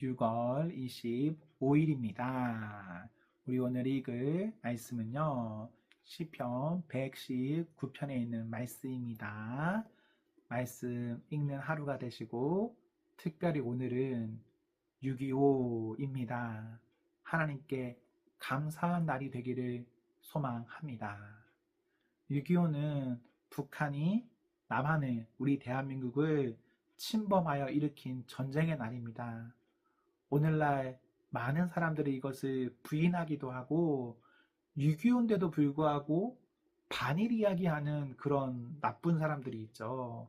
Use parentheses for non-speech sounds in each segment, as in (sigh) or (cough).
6월 25일입니다. 우리 오늘 읽을 말씀은요. 시편 119편에 있는 말씀입니다. 말씀 읽는 하루가 되시고 특별히 오늘은 6.25입니다. 하나님께 감사한 날이 되기를 소망합니다. 6.25는 북한이 남한을 우리 대한민국을 침범하여 일으킨 전쟁의 날입니다. 오늘날 많은 사람들이 이것을 부인하기도 하고 6.25인데도 불구하고 반일 이야기하는 그런 나쁜 사람들이 있죠.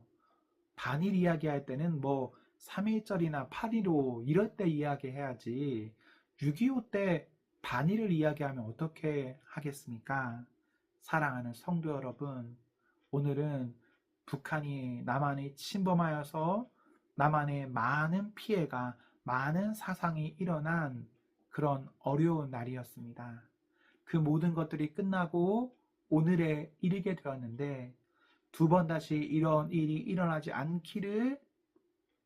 반일 이야기할 때는 뭐 3.1절이나 8.15 이럴 때 이야기해야지 6.25 때 반일을 이야기하면 어떻게 하겠습니까? 사랑하는 성도 여러분, 오늘은 북한이 남한이 침범하여서 남한에 많은 피해가 많은 사상이 일어난 그런 어려운 날이었습니다. 그 모든 것들이 끝나고 오늘에 이르게 되었는데 두 번 다시 이런 일이 일어나지 않기를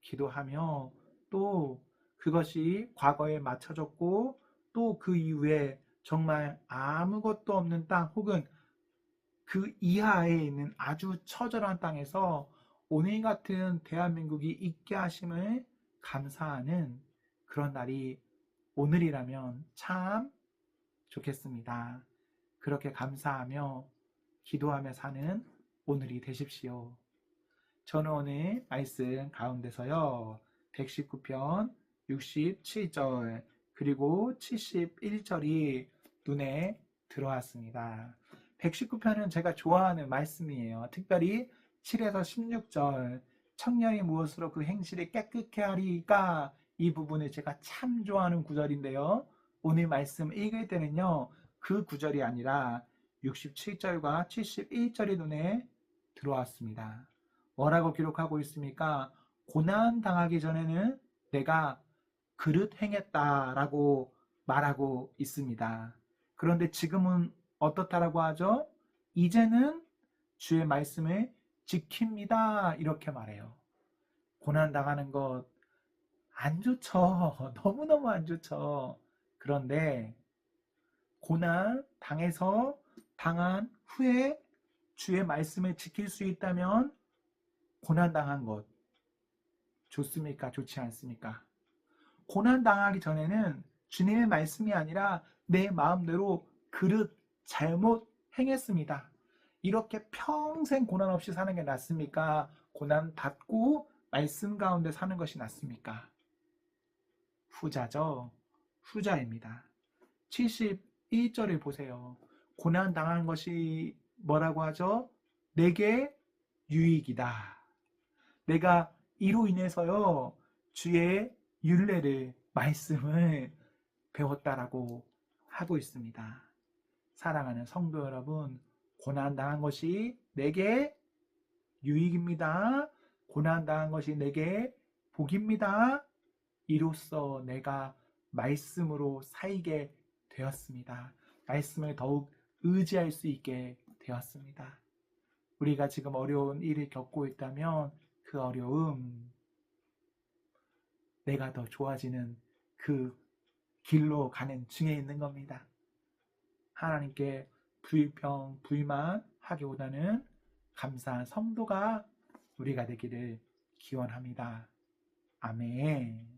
기도하며 또 그것이 과거에 맞춰졌고 또 그 이후에 정말 아무것도 없는 땅 혹은 그 이하에 있는 아주 처절한 땅에서 오늘 같은 대한민국이 있게 하심을 감사하는 그런 날이 오늘이라면 참 좋겠습니다. 그렇게 감사하며 기도하며 사는 오늘이 되십시오. 저는 오늘 말씀 가운데서요. 119편 67절 그리고 71절이 눈에 들어왔습니다. 119편은 제가 좋아하는 말씀이에요. 특별히 7에서 16절 청년이 무엇으로 그 행실을 깨끗게 하리까 이 부분을 제가 참 좋아하는 구절인데요. 오늘 말씀 읽을 때는요. 그 구절이 아니라 67절과 71절이 눈에 들어왔습니다. 뭐라고 기록하고 있습니까? 고난 당하기 전에는 내가 그릇 행했다라고 말하고 있습니다. 그런데 지금은 어떻다라고 하죠? 이제는 주의 말씀을 지킵니다. 이렇게 말해요. 고난 당하는 것 안 좋죠. (laughs) 너무너무 안 좋죠. 그런데 고난 당해서 당한 후에 주의 말씀을 지킬 수 있다면 고난 당한 것 좋습니까? 좋지 않습니까? 고난 당하기 전에는 주님의 말씀이 아니라 내 마음대로 그릇 잘못 행했습니다. 이렇게 평생 고난 없이 사는 게 낫습니까? 고난 받고 말씀 가운데 사는 것이 낫습니까? 후자죠. 후자입니다. 71절을 보세요. 고난 당한 것이 뭐라고 하죠? 내게 유익이다. 내가 이로 인해서요, 주의 윤례를, 말씀을 배웠다라고 하고 있습니다. 사랑하는 성도 여러분, 고난당한 것이 내게 유익입니다. 고난당한 것이 내게 복입니다. 이로써 내가 말씀으로 살게 되었습니다. 말씀을 더욱 의지할 수 있게 되었습니다. 우리가 지금 어려운 일을 겪고 있다면 그 어려움, 내가 더 좋아지는 그 길로 가는 중에 있는 겁니다. 하나님께 불평, 불만 하기보다는 감사한 성도가 우리가 되기를 기원합니다. 아멘.